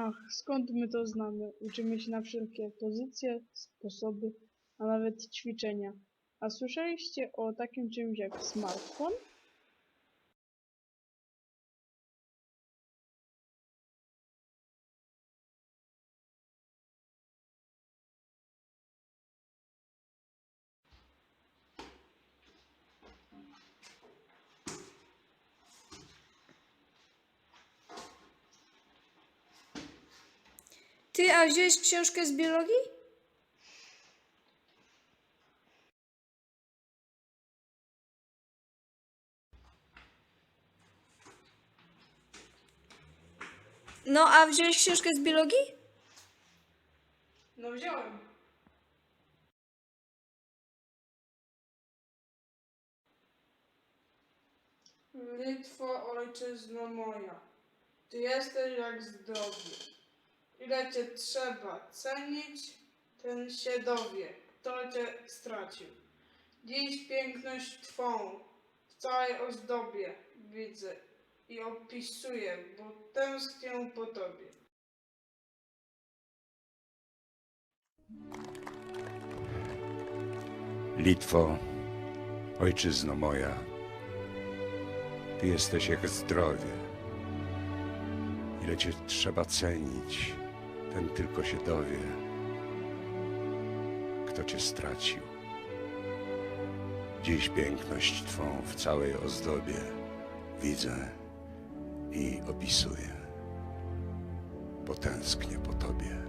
Ach, skąd my to znamy? Uczymy się na wszelkie pozycje, sposoby, a nawet ćwiczenia. A słyszeliście o takim czymś jak smartfon? Ty, a wziąłeś książkę z biologii? No, a wziąłeś książkę z biologii? No wziąłem. Litwo, ojczyzno moja, Ty jesteś jak zdrowie. Ile Cię trzeba cenić, ten się dowie, kto Cię stracił. Dziś piękność Twą w całej ozdobie widzę i opisuję, bo tęsknię po Tobie. Litwo, ojczyzno moja, Ty jesteś jak zdrowie. Ile Cię trzeba cenić, ten tylko się dowie, kto Cię stracił. Dziś piękność Twą w całej ozdobie widzę i opisuję, bo tęsknię po Tobie.